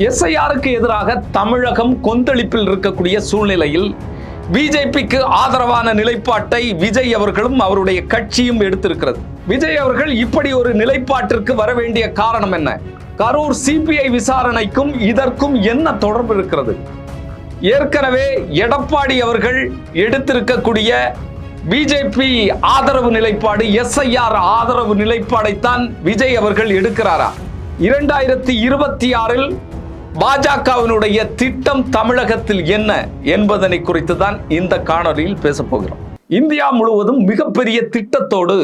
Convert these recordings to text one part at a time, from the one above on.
எஸ்ஐஆருக்கு எதிராக தமிழகம் கொந்தளிப்பில் இருக்கக்கூடிய சூழ்நிலையில் பிஜேபிக்கு ஆதரவான நிலைப்பாட்டை விஜய் அவர்களும் அவருடைய கட்சியும் எடுத்திருக்கிறது. விஜய் அவர்கள் இப்படி ஒரு நிலைப்பாட்டிற்கு வர வேண்டிய காரணம் என்ன? கரூர் சிபிஐ விசாரணைக்கும் இதற்கும் என்ன தொடர்பு இருக்கிறது? ஏற்கனவே எடப்பாடி அவர்கள் எடுத்திருக்கக்கூடிய பிஜேபி ஆதரவு நிலைப்பாடு எஸ்ஐஆர் ஆதரவு நிலைப்பாடைத்தான் விஜய் அவர்கள் எடுக்கிறாரா? இரண்டாயிரத்தி இருபத்தி ஆறில் பாஜகவினுடைய திட்டம் தமிழகத்தில் என்ன என்பதனை குறித்து தான் இந்த காணொலியில் பேசப் போகிறோம். இந்தியா முழுவதும் மிகப்பெரிய திட்டத்தோடு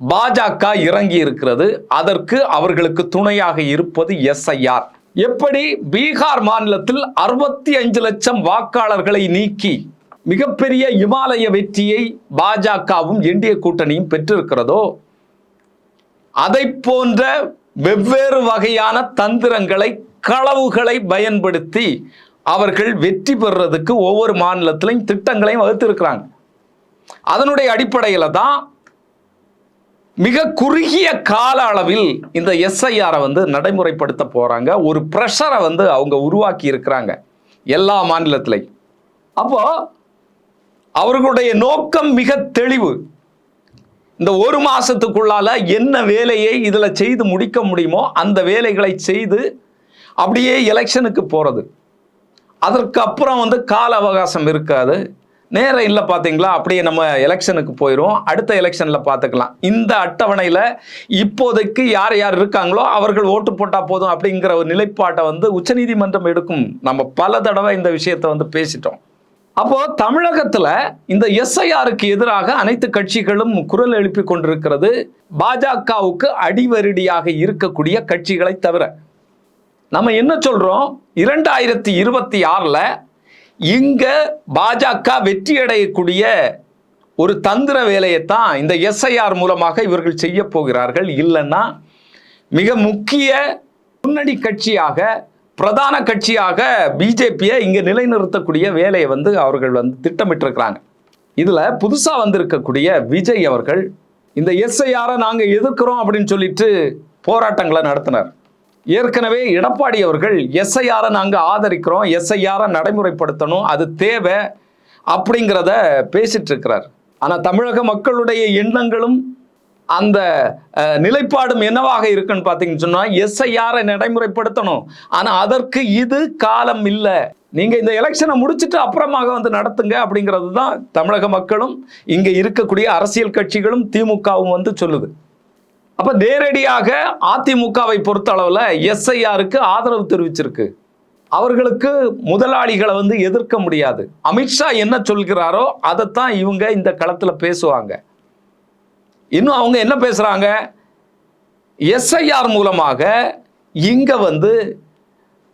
பாஜக இறங்கி இருக்கிறது அதற்கு அவர்களுக்கு துணையாக இருப்பது எஸ்ஐஆர். எப்படி பீகார் மாநிலத்தில் அறுபத்தி அஞ்சு லட்சம் வாக்காளர்களை நீக்கி மிகப்பெரிய இமாலய வெற்றியை பாஜகவும் என்டிஏ கூட்டணியும் பெற்றிருக்கிறதோ அதை போன்ற வெவ்வேறு வகையான தந்திரங்களை களவுகளை பயன்படுத்தி அவர்கள் வெற்றி பெறுறதுக்கு ஒவ்வொரு மாநிலத்திலையும் திட்டங்களையும் வகுத்திருக்கிறாங்க. அதனுடைய அடிப்படையில் தான் மிக குறுகிய கால அளவில் இந்த எஸ்ஐஆரை வந்து நடைமுறைப்படுத்த போகிறாங்க ஒரு ப்ரெஷரை வந்து அவங்க உருவாக்கி இருக்கிறாங்க. எல்லா மாநிலத்திலையும். அப்போ அவர்களுடைய நோக்கம் மிக தெளிவு. இந்த ஒரு மாதத்துக்குள்ளால் என்ன வேலையை இதில் செய்து முடிக்க முடியுமோ அந்த வேலைகளை செய்து அப்படியே எலெக்ஷனுக்கு போகிறது அதற்கு அப்புறம் வந்து கால அவகாசம் இருக்காது. நேரம் இல்லை பார்த்தீங்களா அப்படியே நம்ம எலெக்ஷனுக்கு போயிடும் அடுத்த எலெக்ஷனில் பார்த்துக்கலாம் இந்த அட்டவணையில் இப்போதைக்கு யார் யார் இருக்காங்களோ அவர்கள் ஓட்டு போட்டால் போதும் அப்படிங்கிற ஒரு நிலைப்பாட்டை வந்து உச்சநீதிமன்றம் எடுக்கும். நம்ம பல தடவை இந்த விஷயத்தை வந்து பேசிட்டோம். அப்போது தமிழகத்தில் இந்த எஸ்ஐஆருக்கு எதிராக அனைத்து கட்சிகளும் குரல் எழுப்பி கொண்டிருக்கிறது. பாஜகவுக்கு அடிவருடியாக இருக்கக்கூடிய கட்சிகளை தவிர நம்ம என்ன சொல்றோம்? இரண்டாயிரத்தி இருபத்தி ஆறில் இங்க பாஜக வெற்றி அடையக்கூடிய ஒரு தந்திர வேலையைத்தான் இந்த எஸ்ஐஆர் மூலமாக இவர்கள் செய்ய போகிறார்கள். இல்லைன்னா மிக முக்கிய முன்னணி கட்சியாக பிரதான கட்சியாக பிஜேபியை இங்கே நிலைநிறுத்தக்கூடிய வேலையை வந்து அவர்கள் வந்து திட்டமிட்டிருக்கிறாங்க. இதில் புதுசாக வந்திருக்கக்கூடிய விஜய் அவர்கள் இந்த எஸ்ஐஆரை நாங்கள் எதிர்க்கிறோம் அப்படின்னு சொல்லிட்டு போராட்டங்களை நடத்தினார். ஏற்கனவே எடப்பாடி அவர்கள் எஸ்ஐஆரை நாங்கள் ஆதரிக்கிறோம் எஸ்ஐஆரை நடைமுறைப்படுத்தணும் அது தேவை அப்படிங்கிறத பேசிட்டு இருக்கிறார். ஆனால் தமிழக மக்களுடைய எண்ணங்களும் அந்த நிலைப்பாடும் என்னவாக இருக்குன்னு பார்த்தீங்கன்னு சொன்னால் எஸ்ஐஆரை நடைமுறைப்படுத்தணும். ஆனால் அதற்கு இது காலம் இல்லை. நீங்கள் இந்த எலெக்ஷனை முடிச்சிட்டு அப்புறமாக வந்து நடத்துங்க அப்படிங்கிறது தான் தமிழக மக்களும் இங்கே இருக்கக்கூடிய அரசியல் கட்சிகளும் திமுகவும் வந்து சொல்லுது. அப்ப நேரடியாக அதிமுகவை பொறுத்த அளவில் எஸ்ஐஆருக்கு ஆதரவு தெரிவிச்சிருக்கு. அவர்களுக்கு முதலாளிகளை வந்து எதிர்க்க முடியாது. அமித்ஷா என்ன சொல்கிறாரோ அதைத்தான் இவங்க இந்த களத்தில் பேசுவாங்க. இன்னும் அவங்க என்ன பேசுறாங்க? எஸ்ஐஆர் மூலமாக இங்க வந்து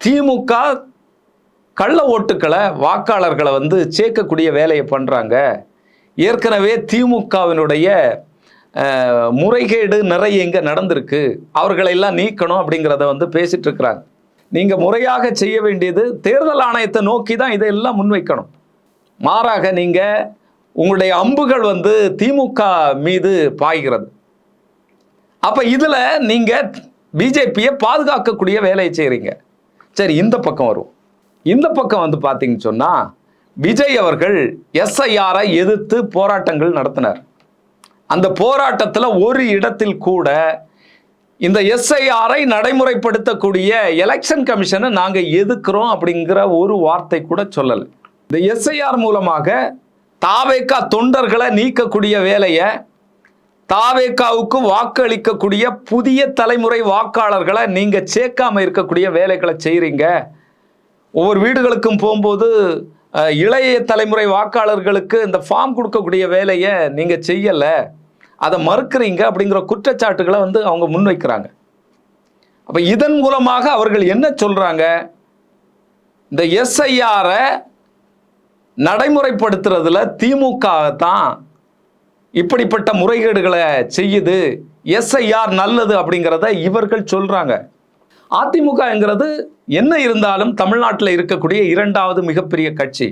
திமுக கள்ள ஓட்டுக்களை வாக்காளர்களை வந்து சேர்க்கக்கூடிய வேலையை பண்றாங்க. ஏற்கனவே திமுகவினுடைய முறைகேடு நிறைய இங்கே நடந்திருக்கு. அவர்களை எல்லாம் நீக்கணும் அப்படிங்கிறத வந்து பேசிட்டு இருக்கிறாங்க. நீங்கள் முறையாக செய்ய வேண்டியது தேர்தல் ஆணையத்தை நோக்கி தான் இதையெல்லாம் முன்வைக்கணும். மாறாக நீங்கள் உங்களுடைய அம்புகள் வந்து திமுக மீது பாய்கிறது. அப்போ இதில் நீங்கள் பிஜேபியை பாதுகாக்கக்கூடிய வேலையை செய்கிறீங்க சரி இந்த பக்கம் வரும் இந்த பக்கம் வந்து பார்த்தீங்கன்னு சொன்னால் விஜய் அவர்கள் எஸ்ஐஆரை எதிர்த்து போராட்டங்கள் நடத்தினார். அந்த போராட்டத்தில் ஒரு இடத்தில் கூட இந்த எஸ்ஐஆரை நடைமுறைப்படுத்தக்கூடிய எலெக்ஷன் கமிஷனை நாங்கள் எதுக்குறோம் அப்படிங்கிற ஒரு வார்த்தை கூட சொல்லலை. இந்த எஸ்ஐஆர் மூலமாக தாவேக்கா தொண்டர்களை நீக்கக்கூடிய வேலையை தாவேக்காவுக்கு வாக்களிக்கக்கூடிய புதிய தலைமுறை வாக்காளர்களை நீங்கள் சேர்க்காம இருக்கக்கூடிய வேலைகளை செய்கிறீங்க ஒவ்வொரு வீடுகளுக்கும் போகும்போது இளைய தலைமுறை வாக்காளர்களுக்கு இந்த ஃபார்ம் கொடுக்கக்கூடிய வேலையை நீங்கள் செய்யலை. அதை மறுக்கிறீங்க அப்படிங்கிற குற்றச்சாட்டுகளை வந்து அவங்க முன்வைக்கிறாங்க. அப்போ இதன் மூலமாக அவர்கள் என்ன சொல்கிறாங்க இந்த எஸ்ஐஆரை நடைமுறைப்படுத்துறதுல திமுக தான் இப்படிப்பட்ட முறைகேடுகளை செய்யுது. எஸ்ஐஆர் நல்லது அப்படிங்கிறத இவர்கள் சொல்கிறாங்க அதிமுகங்கிறது என்ன இருந்தாலும் தமிழ்நாட்டில் இருக்கக்கூடிய இரண்டாவது மிகப்பெரிய கட்சி.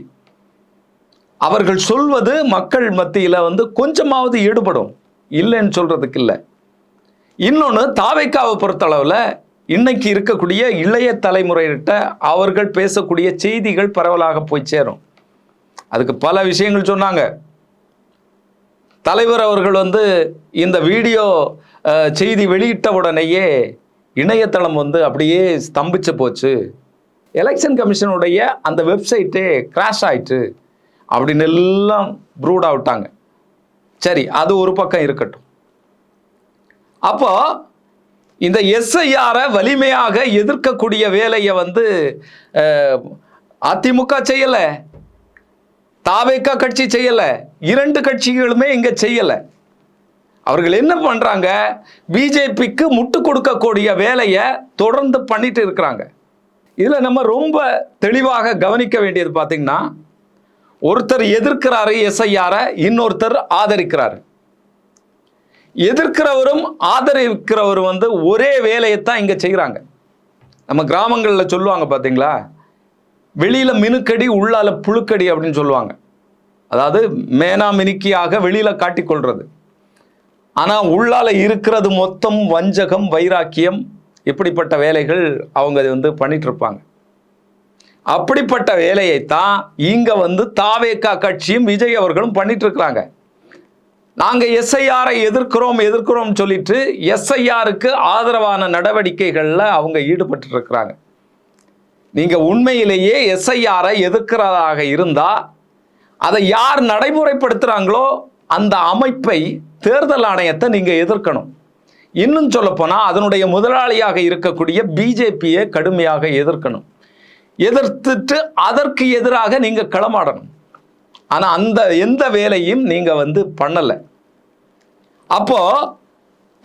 அவர்கள் சொல்வது மக்கள் மத்தியில் வந்து கொஞ்சமாவது ஈடுபடும். இல்லைன்னு சொல்கிறதுக்கு இல்லை. இன்னொன்று தாவைக்காவை பொறுத்தளவில் இன்னைக்கு இருக்கக்கூடிய இளைய தலைமுறையிட்ட அவர்கள் பேசக்கூடிய செய்திகள் பரவலாக போய் சேரும். அதுக்கு பல விஷயங்கள் சொன்னாங்க. தலைவர் அவர்கள் வந்து இந்த வீடியோ செய்தி வெளியிட்ட உடனேயே இணையதளம் வந்து அப்படியே ஸ்தம்பிச்சு போச்சு. எலெக்ஷன் கமிஷனுடைய அந்த வெப்சைட்டே கிராஷ் ஆயிட்டு அப்படின்னு எல்லாம் ப்ரூட் ஆகிட்டாங்க சரி அது ஒரு பக்கம் இருக்கட்டும். அப்போ இந்த எஸ்ஐஆரை வலிமையாக எதிர்க்கக்கூடிய வேலையை வந்து அதிமுக செய்யலை தாவேக்கா கட்சி செய்யல இரண்டு கட்சிகளுமே இங்க செய்யல. அவர்கள் என்ன பண்றாங்க? பிஜேபிக்கு முட்டு கொடுக்கக்கூடிய வேலையை தொடர்ந்து பண்ணிட்டு இருக்கிறாங்க. இதுல நம்ம ரொம்ப தெளிவாக கவனிக்க வேண்டியது பாத்தீங்கன்னா ஒருத்தர் எதிர்க்கிறாரு எஸ்ஐஆரை இன்னொருத்தர் ஆதரிக்கிறாரு. எதிர்க்கிறவரும் ஆதரிக்கிறவரும் வந்து ஒரே வேலையை தான் இங்கே செய்கிறாங்க நம்ம கிராமங்களில் சொல்லுவாங்க பார்த்தீங்களா வெளியில் மினுக்கடி உள்ளால புழுக்கடி அப்படின்னு சொல்லுவாங்க. அதாவது மேனா மினுக்கியாக வெளியில் காட்டிக்கொள்வது ஆனால் உள்ளால இருக்கிறது மொத்தம் வஞ்சகம் வைராக்கியம் இப்படிப்பட்ட வேலைகள் அவங்க வந்து பண்ணிகிட்ருப்பாங்க அப்படிப்பட்ட வேலையைத்தான் இங்க வந்து தாவேக்கா கட்சியும் விஜய் அவர்களும் பண்ணிட்டு இருக்கிறாங்க நாங்க எஸ்ஐஆரை எதிர்க்கிறோம் எதிர்க்கிறோம் சொல்லிட்டு எஸ்ஐஆருக்கு ஆதரவான நடவடிக்கைகளில் அவங்க ஈடுபட்டு இருக்கிறாங்க நீங்க உண்மையிலேயே எஸ்ஐஆரை எதிர்க்கிறதாக இருந்தா அதை யார் நடைமுறைப்படுத்துறாங்களோ அந்த அமைப்பை தேர்தல் ஆணையத்தை நீங்க எதிர்க்கணும். இன்னும் சொல்லப்போனால் அதனுடைய முதலாளியாக இருக்கக்கூடிய பிஜேபியை கடுமையாக எதிர்க்கணும். எதிர்த்துட்டு அதற்கு எதிராக நீங்க களமாடணும். ஆனா அந்த எந்த வேலையும் நீங்க வந்து பண்ணல. அப்போ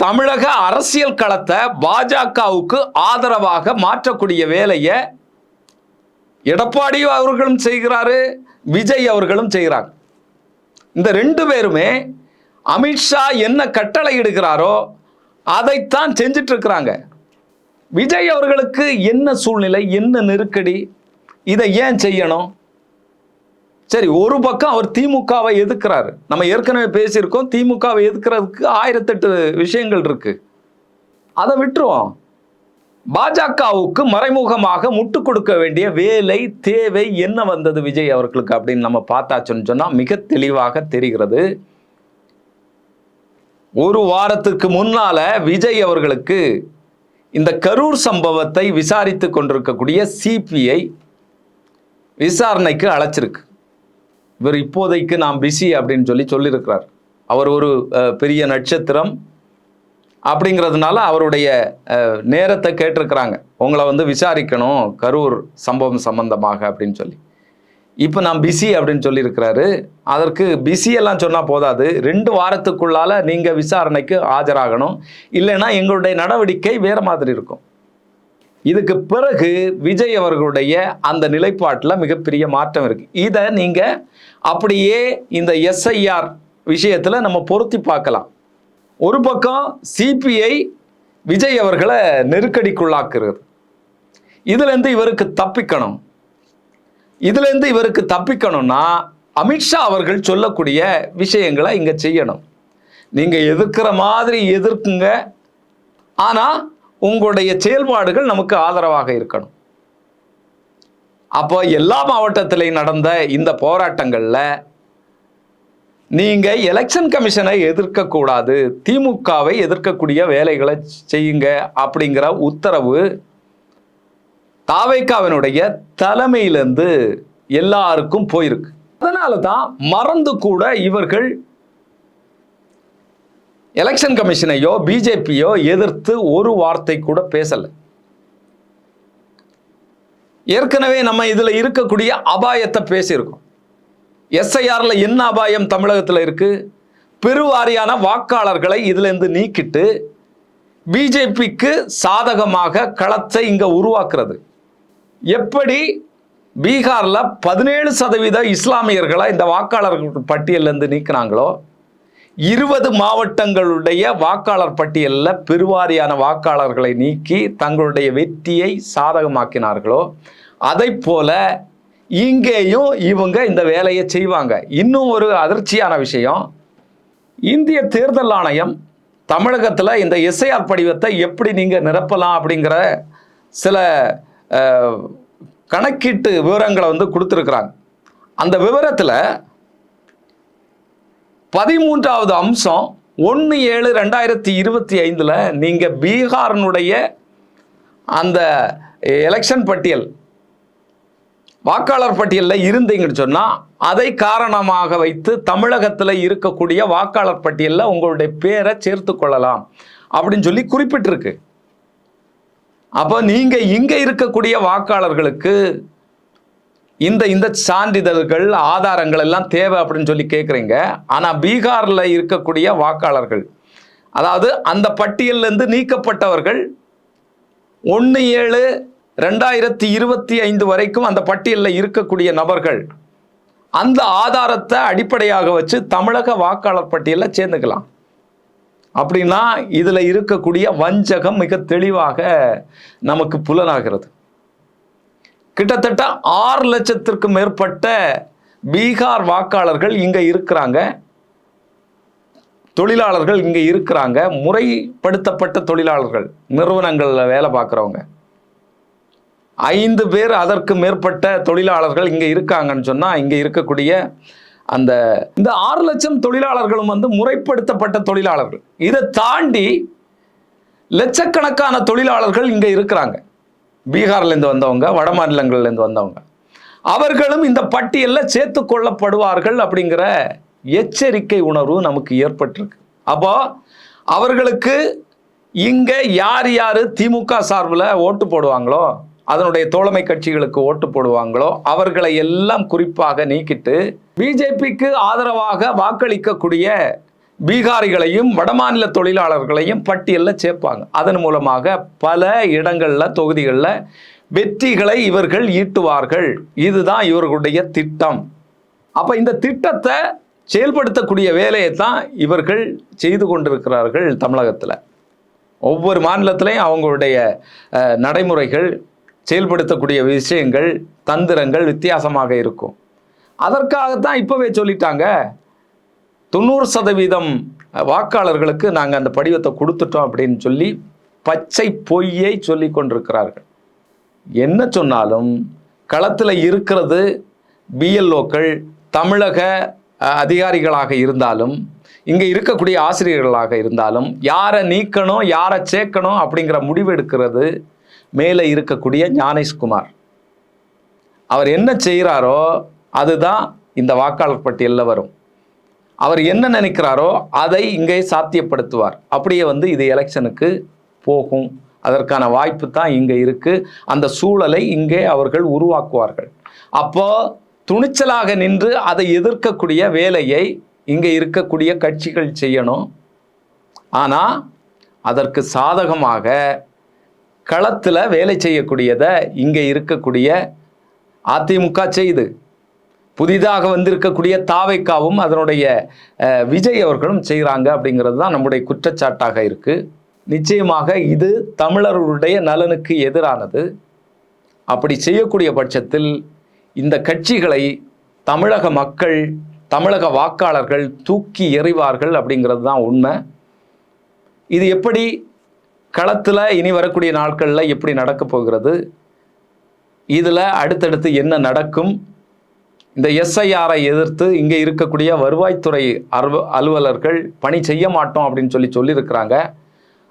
தமிழக அரசியல் களத்தை பாஜகவுக்கு ஆதரவாக மாற்றக்கூடிய வேலையை எடப்பாடி அவர்களும் செய்கிறாரு விஜய் அவர்களும் செய்கிறாங்க. இந்த ரெண்டு பேருமே அமித்ஷா என்ன கட்டளை இடுகிறாரோ அதைத்தான் செஞ்சிட்டு இருக்கிறாங்க. விஜய் அவர்களுக்கு என்ன சூழ்நிலை என்ன நெருக்கடி இதை ஏன் செய்யணும்? சரி ஒரு பக்கம் அவர் திமுகவை எதுக்கிறாரு நம்ம ஏற்கனவே பேசியிருக்கோம் திமுகவை எதுக்கிறதுக்கு ஆயிரத்தெட்டு விஷயங்கள் இருக்கு. அதை விட்டுருவோம். பாஜகவுக்கு மறைமுகமாக முட்டு கொடுக்க வேண்டிய வேலை தேவை என்ன வந்தது விஜய் அவர்களுக்கு அப்படின்னு நம்ம பார்த்தாச்சுன்னு சொன்னால் மிக தெளிவாக தெரிகிறது. ஒரு வாரத்துக்கு முன்னால விஜய் அவர்களுக்கு இந்த கரூர் சம்பவத்தை விசாரித்து கொண்டிருக்கக்கூடிய சிபிஐ விசாரணைக்கு அழைச்சிருக்கு. இவர் இப்போதைக்கு நாம் பிஸி அப்படின்னு சொல்லி சொல்லியிருக்கிறார். அவர் ஒரு பெரிய நட்சத்திரம் அப்படிங்கிறதுனால அவருடைய நேரத்தை கேட்டிருக்கிறாங்க. உங்களை வந்து விசாரிக்கணும் கரூர் சம்பவம் சம்பந்தமாக அப்படின்னு சொல்லி. இப்போ நான் பிஸி அப்படின்னு சொல்லியிருக்கிறாரு. அதற்கு பிஸியெல்லாம் சொன்னால் போதாது. ரெண்டு வாரத்துக்குள்ளால நீங்கள் விசாரணைக்கு ஆஜராகணும். இல்லைன்னா எங்களுடைய நடவடிக்கை வேறு மாதிரி இருக்கும். இதுக்கு பிறகு விஜய் அவர்களுடைய அந்த நிலைப்பாட்டில் மிகப்பெரிய மாற்றம் இருக்குது இதை நீங்கள் அப்படியே இந்த எஸ்ஐஆர் விஷயத்தில் நம்ம பொருத்தி பார்க்கலாம். ஒரு பக்கம் சிபிஐ விஜய் அவர்களை நெருக்கடிக்குள்ளாக்குறது இதுலேருந்து இவருக்கு தப்பிக்கணும். இதுலேருந்து இவருக்கு தப்பிக்கணும்னா அமித்ஷா அவர்கள் சொல்லக்கூடிய விஷயங்களை இங்கே செய்யணும். நீங்கள் எதிர்க்கிற மாதிரி எதிர்க்குங்க. ஆனால் உங்களுடைய செயல்பாடுகள் நமக்கு ஆதரவாக இருக்கணும். அப்போ எல்லா மாவட்டத்திலையும் நடந்த இந்த போராட்டங்களில் நீங்கள் எலெக்ஷன் கமிஷனை எதிர்க்கக்கூடாது திமுகவை எதிர்க்கக்கூடிய வேலைகளை செய்யுங்க அப்படிங்கிற உத்தரவு தாவைக்காவினுடைய தலைமையிலிருந்து எல்லாருக்கும் போயிருக்கு. அதனால தான் மறந்து கூட இவர்கள் எலெக்ஷன் கமிஷனையோ பிஜேபியோ எதிர்த்து ஒரு வார்த்தை கூட பேசலை. ஏற்கனவே நம்ம இதில் இருக்கக்கூடிய அபாயத்தை பேசியிருக்கோம். எஸ்ஐஆர்ல என்ன அபாயம் தமிழகத்தில் இருக்கு? பெருவாரியான வாக்காளர்களை இதுல இருந்து நீக்கிட்டு பிஜேபிக்கு சாதகமாக களத்தை இங்க உருவாக்குறது. எப்படி பீகாரில் பதினேழு சதவீத இஸ்லாமியர்களை இந்த வாக்காளர்கள் பட்டியலேருந்து நீக்கினாங்களோ இருபது மாவட்டங்களுடைய வாக்காளர் பட்டியலில் பெருவாரியான வாக்காளர்களை நீக்கி தங்களுடைய வெற்றியை சாதகமாக்கினார்களோ அதை போல இங்கேயும் இவங்க இந்த வேலையை செய்வாங்க. இன்னும் ஒரு அதிர்ச்சியான விஷயம் இந்திய தேர்தல் ஆணையம் தமிழகத்தில் இந்த எஸ்ஐஆர் படிவத்தை எப்படி நீங்கள் நிரப்பலாம் அப்படிங்கிற சில கணக்கீட்டு விவரங்களை வந்து கொடுத்துருக்குறாங்க. அந்த விவரத்தில் பதிமூன்றாவது அம்சம் ஒன்று ஏழு ரெண்டாயிரத்தி இருபத்தி ஐந்தில் நீங்கள் பீகாரினுடைய அந்த எலெக்ஷன் பட்டியல் வாக்காளர் பட்டியலில் இருந்தீங்கன்னு சொன்னால் அதை காரணமாக வைத்து தமிழகத்தில் இருக்கக்கூடிய வாக்காளர் பட்டியலில் உங்களுடைய பேரை சேர்த்து கொள்ளலாம் அப்படின்னு சொல்லி குறிப்பிட்டிருக்கு. அப்போ நீங்கள் இங்கே இருக்கக்கூடிய வாக்காளர்களுக்கு இந்த இந்த சான்றிதழ்கள் ஆதாரங்கள் எல்லாம் தேவை அப்படின்னு சொல்லி கேட்குறீங்க ஆனால் பீகாரில் இருக்கக்கூடிய வாக்காளர்கள் அதாவது அந்த பட்டியலிருந்து நீக்கப்பட்டவர்கள் ஒன்று ஏழு ரெண்டாயிரத்தி இருபத்தி ஐந்து வரைக்கும் அந்த பட்டியலில் இருக்கக்கூடிய நபர்கள் அந்த ஆதாரத்தை அடிப்படையாக வச்சு தமிழக வாக்காளர் பட்டியலில் சேர்ந்துக்கலாம். அப்படின்னா இதில் இருக்கக்கூடிய வஞ்சகம் மிக தெளிவாக நமக்கு புலனாகிறது. கிட்டத்தட்ட ஆறு லட்சத்திற்கு மேற்பட்ட பீகார் வாக்காளர்கள் இங்கே இருக்கிறாங்க. தொழிலாளர்கள் இங்கே இருக்கிறாங்க. முறைப்படுத்தப்பட்ட தொழிலாளர்கள் நிறுவனங்களில் வேலை பார்க்குறவங்க. ஐந்து பேர் அதற்கு மேற்பட்ட தொழிலாளர்கள் இங்கே இருக்காங்கன்னு சொன்னால் இங்கே இருக்கக்கூடிய அந்த இந்த ஆறு லட்சம் தொழிலாளர்களும் வந்து முறைப்படுத்தப்பட்ட தொழிலாளர்கள். இதை தாண்டி லட்சக்கணக்கான தொழிலாளர்கள் இங்கே இருக்கிறாங்க. பீகார்லேருந்து வந்தவங்க வட மாநிலங்கள்லேருந்து வந்தவங்க. அவர்களும் இந்த பட்டியலில் சேர்த்து கொள்ளப்படுவார்கள் அப்படிங்கிற எச்சரிக்கை உணர்வு நமக்கு ஏற்பட்டிருக்கு. அப்போ அவர்களுக்கு இங்கே யார் யார் திமுக சார்பில் ஓட்டு போடுவாங்களோ அதனுடைய தோழமை கட்சிகளுக்கு ஓட்டு போடுவாங்களோ அவர்களை எல்லாம் குறிப்பாக நீக்கிட்டு பிஜேபிக்கு ஆதரவாக வாக்களிக்கக்கூடிய பீகாரிகளையும் வடமாநில தொழிலாளர்களையும் பட்டியலில் சேர்ப்பாங்க. அதன் மூலமாக பல இடங்களில் தொகுதிகளில் வெற்றிகளை இவர்கள் ஈட்டுவார்கள். இதுதான் இவர்களுடைய திட்டம். அப்போ இந்த திட்டத்தை செயல்படுத்தக்கூடிய வேலையை தான் இவர்கள் செய்து கொண்டிருக்கிறார்கள் தமிழகத்தில். ஒவ்வொரு மாநிலத்திலையும் அவங்களுடைய நடைமுறைகள் செயல்படுத்தக்கூடிய விஷயங்கள் தந்திரங்கள் வித்தியாசமாக இருக்கும். அதற்காகத்தான் இப்போவே சொல்லிட்டாங்க. தொண்ணூறு சதவீதம் வாக்காளர்களுக்கு நாங்கள் அந்த படிவத்தை கொடுத்துட்டோம் அப்படின்னு சொல்லி பச்சை பொய்யை சொல்லி கொண்டிருக்கிறார்கள். என்ன சொன்னாலும் களத்தில் இருக்கிறது பிஎல்ஓக்கள் தமிழக அதிகாரிகளாக இருந்தாலும் இங்கே இருக்கக்கூடிய ஆசிரியர்களாக இருந்தாலும் யாரை நீக்கணும் யாரை சேர்க்கணும் அப்படிங்கிற முடிவு எடுக்கிறது மேலே இருக்கக்கூடிய ஞானேஷ்குமார். அவர் என்ன செய்கிறாரோ அதுதான் இந்த வாக்காளர் பட்டியலில் வரும். அவர் என்ன நினைக்கிறாரோ அதை இங்கே சாத்தியப்படுத்துவார். அப்படியே வந்து இது எலெக்ஷனுக்கு போகும். அதற்கான வாய்ப்பு தான் இங்கே இருக்குது அந்த சூழலை இங்கே அவர்கள் உருவாக்குவார்கள். அப்போ துணிச்சலாக நின்று அதை எதிர்க்கக்கூடிய வேலையை இங்கே இருக்கக்கூடிய கட்சிகள் செய்யணும். ஆனால் அதற்கு சாதகமாக களத்தில் வேலை செய்யக்கூடியதை இங்கே இருக்கக்கூடிய அதிமுக செய்து புதிதாக வந்திருக்கக்கூடிய தாவைக்காவும் அதனுடைய விஜய் அவர்களும் செய்கிறாங்க அப்படிங்கிறது தான் நம்முடைய குற்றச்சாட்டாக இருக்குது நிச்சயமாக இது தமிழர்களுடைய நலனுக்கு எதிரானது. அப்படி செய்யக்கூடிய பட்சத்தில் இந்த கட்சிகளை தமிழக மக்கள் தமிழக வாக்காளர்கள் தூக்கி எறிவார்கள் அப்படிங்கிறது தான் உண்மை. இது எப்படி களத்தில் இனி வரக்கூடிய நாட்களில் எப்படி நடக்கப் போகிறது? இதில் அடுத்தடுத்து என்ன நடக்கும்? இந்த எஸ்ஐஆரை எதிர்த்து இங்கே இருக்கக்கூடிய வருவாய்த்துறை அலுவ அலுவலர்கள் பணி செய்ய மாட்டோம் அப்படின்னு சொல்லி சொல்லியிருக்கிறாங்க.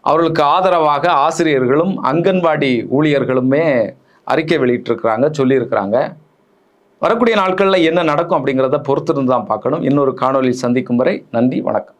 அவர்களுக்கு ஆதரவாக ஆசிரியர்களும் அங்கன்வாடி ஊழியர்களுமே அறிக்கை வெளியிட்டிருக்கிறாங்க சொல்லியிருக்கிறாங்க. வரக்கூடிய நாட்களில் என்ன நடக்கும் அப்படிங்கிறத பொறுத்திருந்து தான் பார்க்கணும். இன்னொரு காணொலி சந்திக்கும் வரை நன்றி வணக்கம்.